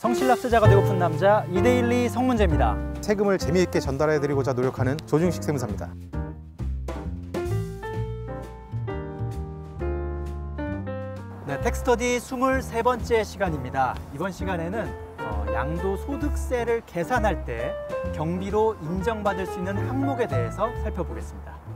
성실납세자가 되고픈 남자 이데일리 성문재입니다. 세금을 재미있게 전달해드리고자 노력하는 조중식 세무사입니다. 네, 텍스터디 23번째 시간입니다. 이번 시간에는 어, 양도소득세를 계산할 때 경비로 인정받을 수 있는 항목에 대해서 살펴보겠습니다.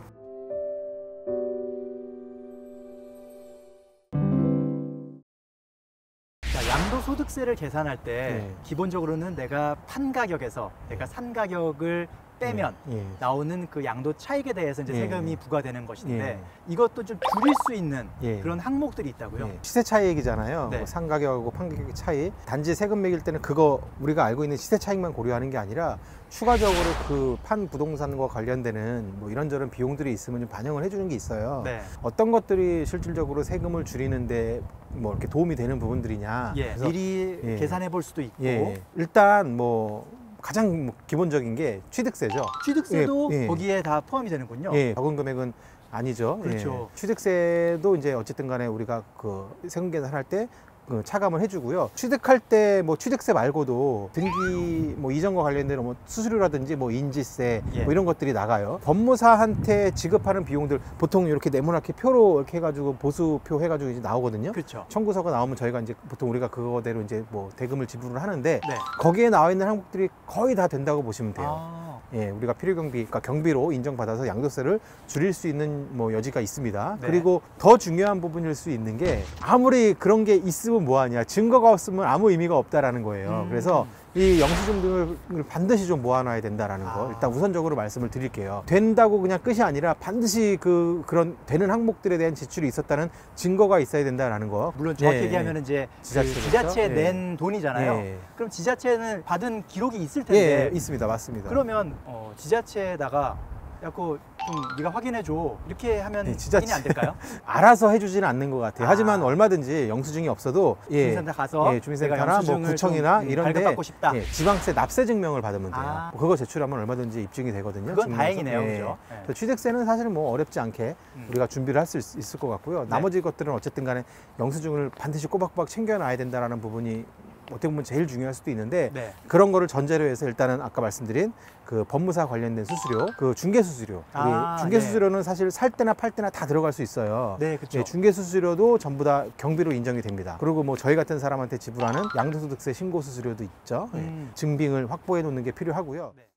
소득세를 계산할 때 네. 기본적으로는 내가 판 가격에서 내가 산 가격을 빼면 예. 나오는 그 양도 차익에 대해서 이제 예. 세금이 부과되는 것인데 예. 이것도 좀 줄일 수 있는 예. 그런 항목들이 있다고요. 예. 시세 차익이잖아요. 네. 뭐 상가격하고 판가격의 차이. 단지 세금 매길 때는 그거 우리가 알고 있는 시세 차익만 고려하는 게 아니라 추가적으로 그 판 부동산과 관련되는 뭐 이런저런 비용들이 있으면 좀 반영을 해주는 게 있어요. 네. 어떤 것들이 실질적으로 세금을 줄이는데 뭐 이렇게 도움이 되는 부분들이냐. 예. 미리 예. 계산해 볼 수도 있고 예. 일단 뭐 가장 뭐 기본적인 게 취득세죠. 취득세도 예, 예. 거기에 다 포함이 되는군요. 예, 적은 금액은 아니죠. 그렇죠. 예. 취득세도 이제 어쨌든 간에 우리가 그 세금 계산할 때 그 차감을 해주고요. 취득할 때 뭐 취득세 말고도 등기 뭐 이전과 관련된 뭐 수수료라든지 뭐 인지세 예. 뭐 이런 것들이 나가요. 법무사한테 지급하는 비용들 보통 이렇게 네모나게 표로 이렇게 해가지고 보수표 해가지고 이제 나오거든요. 그렇죠. 청구서가 나오면 저희가 이제 보통 우리가 그거대로 이제 뭐 대금을 지불을 하는데 네. 거기에 나와 있는 항목들이 거의 다 된다고 보시면 돼요. 아, 예, 우리가 필요 경비, 그러니까 경비로 인정받아서 양도세를 줄일 수 있는 뭐 여지가 있습니다. 네. 그리고 더 중요한 부분일 수 있는 게 아무리 그런 게 있으면 뭐하냐, 증거가 없으면 아무 의미가 없다라는 거예요. 음. 그래서 이 영수증 등을 반드시 좀 모아놔야 된다라는 거 아. 일단 우선적으로 말씀을 드릴게요. 된다고 그냥 끝이 아니라 반드시 그 그런 되는 항목들에 대한 지출이 있었다는 증거가 있어야 된다라는 거. 물론 정확히 예, 얘기하면 이제? 그 지자체에 예. 낸 돈이잖아요. 예. 그럼 지자체는 받은 기록이 있을 예, 텐데 예, 있습니다. 맞습니다. 그러면 어, 지자체에다가 야고 좀 네가 확인해 줘 이렇게 하면 네, 지자체- 확인이 안 될까요? 알아서 해주지는 않는 것 같아요. 아. 하지만 얼마든지 영수증이 없어도 예, 주민센터 가서 예, 주민센터나 뭐 구청이나 좀, 음, 이런데 발급받고 싶다. 예, 지방세 납세 증명을 받으면 돼요. 아. 그거 제출하면 얼마든지 입증이 되거든요. 그건 증명서. 다행이네요, 예. 그죠? 예. 취득세는 사실은 뭐 어렵지 않게 음. 우리가 준비를 할 수 있을 것 같고요. 나머지 것들은 어쨌든 간에 영수증을 반드시 꼬박꼬박 챙겨놔야 된다라는 부분이 어떻게 보면 제일 중요할 수도 있는데 네. 그런 거를 전제로 해서 일단은 아까 말씀드린 그 법무사 관련된 수수료, 그 중개 수수료. 아, 중개 네. 수수료는 사실 살 때나 팔 때나 다 들어갈 수 있어요. 네, 그렇죠. 예, 중개 수수료도 전부 다 경비로 인정이 됩니다. 그리고 뭐 저희 같은 사람한테 지불하는 양도소득세 신고 수수료도 있죠. 예, 음. 증빙을 확보해 놓는 게 필요하고요. 네.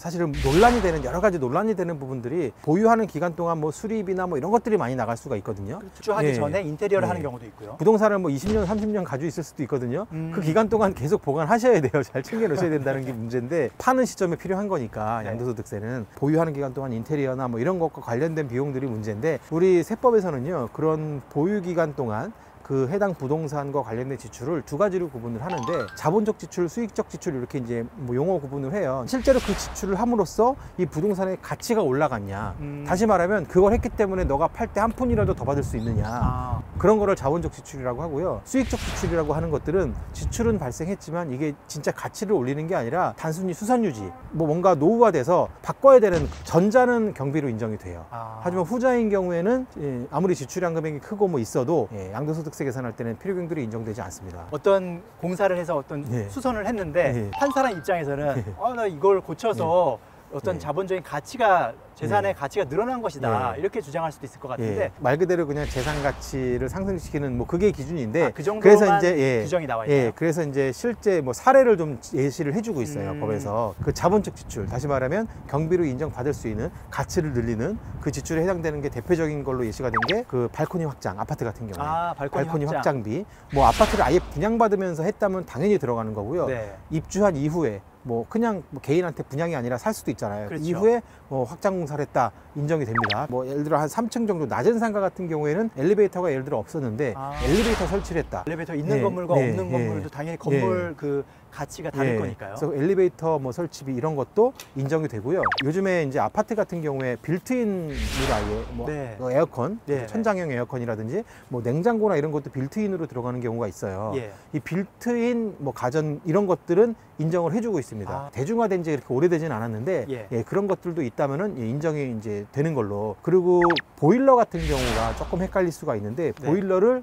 사실은 논란이 되는 여러 가지 논란이 되는 부분들이 보유하는 기간 동안 뭐 수리비나 뭐 이런 것들이 많이 나갈 수가 있거든요. 주하기 예. 전에 인테리어를 예. 하는 경우도 있고요. 부동산을 뭐 20년, 30년 가지고 있을 수도 있거든요. 음. 그 기간 동안 계속 보관하셔야 돼요. 잘 챙겨 놓으셔야 된다는 게 문제인데 파는 시점에 필요한 거니까 네. 양도소득세는 보유하는 기간 동안 인테리어나 뭐 이런 것과 관련된 비용들이 문제인데 우리 세법에서는요 그런 보유 기간 동안 그 해당 부동산과 관련된 지출을 두 가지로 구분을 하는데 자본적 지출, 수익적 지출 이렇게 이제 뭐 용어 구분을 해요. 실제로 그 지출을 함으로써 이 부동산의 가치가 올라갔냐. 음. 다시 말하면 그걸 했기 때문에 너가 팔 때 한 푼이라도 더 받을 수 있느냐. 아, 그런 거를 자본적 지출이라고 하고요. 수익적 지출이라고 하는 것들은 지출은 발생했지만 이게 진짜 가치를 올리는 게 아니라 단순히 수선 유지, 뭐 뭔가 노후화돼서 바꿔야 되는 전자는 경비로 인정이 돼요. 아. 하지만 후자인 경우에는 예, 아무리 지출한 금액이 크고 뭐 있어도 예, 양도소득세 계산할 때는 필요경들이 인정되지 않습니다. 어떤 공사를 해서 어떤 예. 수선을 했는데 예. 한 사람 입장에서는 예. 아나 이걸 고쳐서 어떤 예. 자본적인 가치가 재산의 예. 가치가 늘어난 것이다 예. 이렇게 주장할 수도 있을 것 같은데 예, 말 그대로 그냥 재산 가치를 상승시키는 뭐 그게 기준인데 아, 그 정도만 그래서 이제 예, 규정이 나와 있나요? 예, 그래서 이제 실제 뭐 사례를 좀 예시를 해주고 있어요 음. 법에서 그 자본적 지출 다시 말하면 경비로 인정받을 수 있는 가치를 늘리는 그 지출에 해당되는 게 대표적인 걸로 예시가 된 게 그 발코니 확장 아파트 같은 경우에 아 발코니, 확장. 확장 비 뭐 아파트를 아예 분양받으면서 했다면 당연히 들어가는 거고요 네. 입주한 이후에 뭐 그냥 뭐 개인한테 분양이 아니라 살 수도 있잖아요. 그렇죠. 이후에 뭐 확장 공사를 했다 인정이 됩니다. 뭐 예를 들어 한 3층 정도 낮은 상가 같은 경우에는 엘리베이터가 예를 들어 없었는데 아. 엘리베이터 설치를 했다. 엘리베이터 있는 네, 건물과 네, 없는 네. 건물도 당연히 건물 그 가치가 다를 예, 거니까요. 그래서 엘리베이터 뭐 설치비 이런 것도 인정이 되고요. 요즘에 이제 아파트 같은 경우에 빌트인으로 아예 뭐 네. 그 에어컨, 네, 네. 천장형 에어컨이라든지 뭐 냉장고나 이런 것도 빌트인으로 들어가는 경우가 있어요. 예. 이 빌트인 뭐 가전 이런 것들은 인정을 해주고 있습니다. 아. 대중화된 지 그렇게 오래되진 않았는데 예. 예, 그런 것들도 있다면은 예, 인정이 이제 되는 걸로. 그리고 보일러 같은 경우가 조금 헷갈릴 수가 있는데 네. 보일러를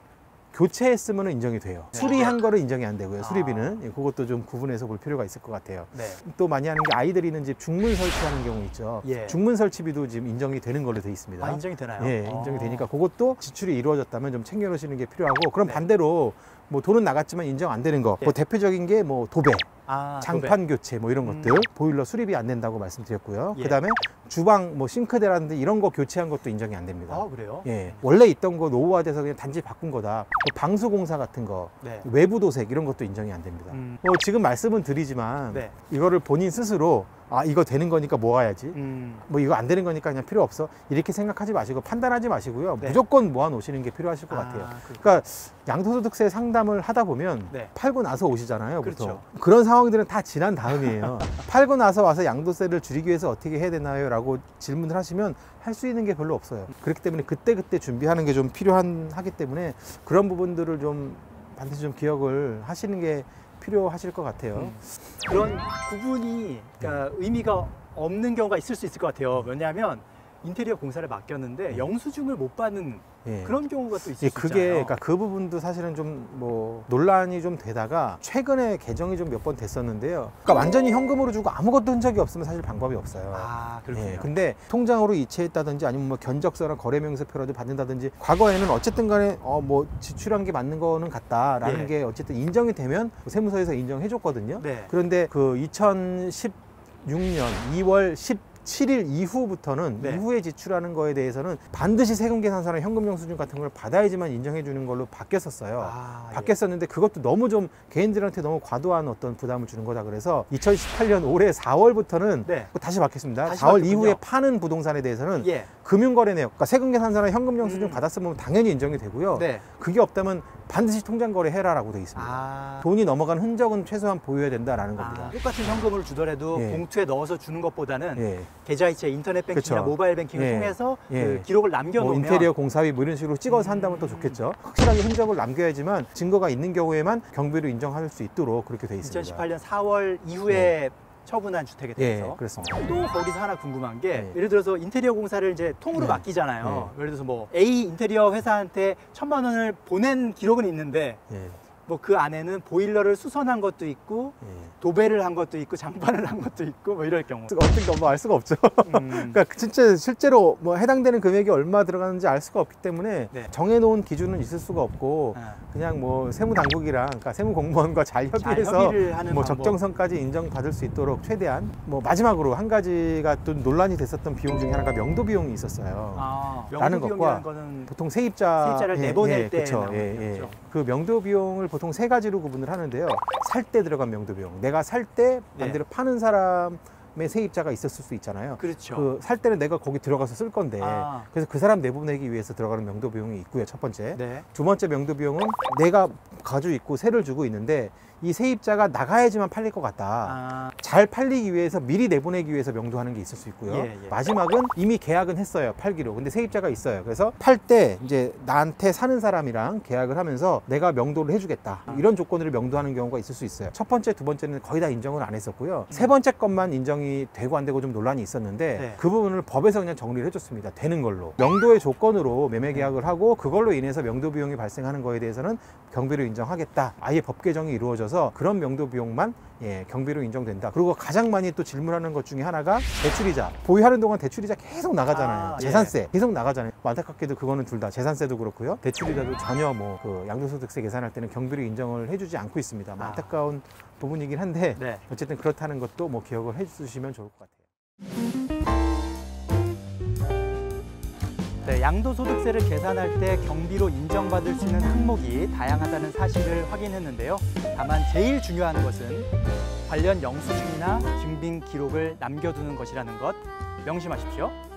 교체했으면 인정이 돼요. 네. 수리한 거는 인정이 안 되고요. 아. 수리비는 예, 그것도 좀 구분해서 볼 필요가 있을 것 같아요. 네. 또 많이 하는 게 아이들이 있는 집 중문 설치하는 경우 있죠. 예. 중문 설치비도 지금 인정이 되는 걸로 돼 있습니다. 아, 인정이 되나요? 예, 인정이 어. 되니까 그것도 지출이 이루어졌다면 좀 챙겨 놓으시는 게 필요하고 그럼 네. 반대로 뭐 돈은 나갔지만 인정 안 되는 거. 예. 뭐 대표적인 게 뭐 도배, 아, 장판 교체 뭐 이런 음. 것들, 보일러 수리비 안 된다고 말씀드렸고요. 예. 그다음에 주방 뭐 싱크대라든지 이런 거 교체한 것도 인정이 안 됩니다. 아, 그래요? 예, 원래 있던 거 노후화돼서 그냥 단지 바꾼 거다. 뭐 방수 공사 같은 거, 네. 외부 도색 이런 것도 인정이 안 됩니다. 음. 뭐 지금 말씀은 드리지만 네. 이거를 본인 스스로 아 이거 되는 거니까 모아야지. 음. 뭐 이거 안 되는 거니까 그냥 필요 없어 이렇게 생각하지 마시고 판단하지 마시고요 네. 무조건 모아 놓으시는 게 필요하실 것 같아요 그- 그러니까 양도소득세 상담을 하다 보면 네. 팔고 나서 오시잖아요 보통 그렇죠. 그런 상황들은 다 지난 다음이에요 팔고 나서 와서 양도세를 줄이기 위해서 어떻게 해야 되나요 라고 질문을 하시면 할 수 있는 게 별로 없어요 그렇기 때문에 그때그때 준비하는 게 좀 필요한 하기 때문에 그런 부분들을 좀 반드시 좀 기억을 하시는 게 필요하실 것 같아요 음. 그런 구분이 그러니까 의미가 없는 경우가 있을 수 있을 것 같아요. 왜냐하면 인테리어 공사를 맡겼는데 영수증을 못 받는 예. 그런 경우가 또 예, 수 그게 있잖아요. 그러니까 그 부분도 사실은 좀 뭐 논란이 좀 되다가 최근에 개정이 좀 몇 번 됐었는데요. 그러니까 완전히 현금으로 주고 아무것도 흔적이 없으면 사실 방법이 없어요. 아 그렇군요. 예, 근데 통장으로 이체했다든지 아니면 뭐 견적서나 거래명세표라도 받는다든지 과거에는 어쨌든 간에 어 뭐 지출한 게 맞는 거는 같다라는 예. 게 어쨌든 인정이 되면 세무서에서 인정해 줬거든요. 네. 그런데 그 2016년 2월 17일 이후부터는 네. 이후에 지출하는 거에 대해서는 반드시 세금 계산서나 현금 영수증 같은 걸 받아야지만 인정해 주는 걸로 바뀌었었어요. 아, 예. 바뀌었었는데 그것도 너무 좀 개인들한테 너무 과도한 어떤 부담을 주는 거다 그래서 2018년 올해 4월부터는 네. 다시 바뀌었습니다. 다시 4월 바뀌었군요. 이후에 파는 부동산에 대해서는 예. 금융거래 내역, 그러니까 세금 계산서나 현금 영수증 음. 받았으면 당연히 인정이 되고요. 네. 그게 없다면 반드시 통장 거래해라라고 돼 있습니다. 아. 돈이 넘어간 흔적은 최소한 보여야 된다라는 겁니다. 아, 똑같은 현금을 주더라도 예. 봉투에 넣어서 주는 것보다는 예. 계좌이체 인터넷 뱅킹이나 그쵸. 모바일 뱅킹을 예. 통해서 예. 그 기록을 뭐 남겨놓으면 인테리어 공사비 뭐 이런 식으로 찍어서 음. 한다면 더 좋겠죠. 확실하게 흔적을 남겨야지만 증거가 있는 경우에만 경비로 인정할 수 있도록 그렇게 돼 있습니다. 2018년 4월 이후에 처분한 주택에 예, 대해서 그렇습니다. 또 거기서 하나 궁금한 게 네. 예를 들어서 인테리어 공사를 이제 통으로 네. 맡기잖아요. 예를 들어서 뭐 A 인테리어 회사한테 천만 원을 보낸 기록은 있는데 예, 뭐 그 안에는 보일러를 수선한 것도 있고 예. 도배를 한 것도 있고 장판을 한 것도 있고 뭐 이럴 경우. 어떻게 뭐알 수가 없죠. 음, 그러니까 진짜 실제로 뭐 해당되는 금액이 얼마 들어가는지 알 수가 없기 때문에 네. 정해놓은 기준은 있을 수가 없고 아, 그냥 뭐 세무 당국이랑 그러니까 세무 공무원과 잘잘 협의해서 하는 뭐 방법. 적정선까지 인정받을 수 있도록 최대한 뭐 마지막으로 한 가지가 또 논란이 됐었던 비용 중에 하나가 명도 비용이 있었어요. 아, 라는 것과 보통 세입자 세입자를 내보낼 때 그쵸, 예, 예. 그 명도 비용을 보통 세 가지로 구분을 하는데요. 살 때 들어간 명도 비용. 내가 살때 네. 반대로 파는 사람 의 세입자가 있었을 수 있잖아요. 그렇죠. 그 살 때는 내가 거기 들어가서 쓸 건데 아. 그래서 그 사람 내보내기 위해서 들어가는 명도 비용이 있고요. 첫 번째. 네. 두 번째 명도 비용은 내가 가지고 있고 세를 주고 있는데 이 세입자가 나가야지만 팔릴 것 같다. 아, 잘 팔리기 위해서 미리 내보내기 위해서 명도하는 게 있을 수 있고요. 예, 예. 마지막은 이미 계약은 했어요. 팔기로. 근데 세입자가 있어요. 그래서 팔 때 이제 나한테 사는 사람이랑 계약을 하면서 내가 명도를 해주겠다. 아. 이런 조건으로 명도하는 경우가 있을 수 있어요. 첫 번째, 두 번째는 거의 다 인정을 안 했었고요. 음. 세 번째 것만 인정이 되고 안 되고 좀 논란이 있었는데 네. 그 부분을 법에서 그냥 정리를 해줬습니다. 되는 걸로. 명도의 조건으로 매매 계약을 하고 그걸로 인해서 명도 비용이 발생하는 거에 대해서는 경비로 인정하겠다. 아예 법 개정이 이루어져 서 그런 명도 비용만 예, 경비로 인정된다. 그리고 가장 많이 또 질문하는 것 중에 하나가 대출이자. 보유하는 동안 대출이자 계속 나가잖아요. 아, 재산세 계속 나가잖아요. 뭐 안타깝게도 그거는 둘 다 재산세도 그렇고요. 대출이자도 전혀 뭐 그 양도소득세 계산할 때는 경비로 인정을 해주지 않고 있습니다. 뭐 아. 안타까운 부분이긴 한데 네. 어쨌든 그렇다는 것도 뭐 기억을 해주시면 좋을 것 같아요. 양도소득세를 계산할 때 경비로 인정받을 수 있는 항목이 다양하다는 사실을 확인했는데요. 다만 제일 중요한 것은 관련 영수증이나 증빙 기록을 남겨두는 것이라는 것 명심하십시오.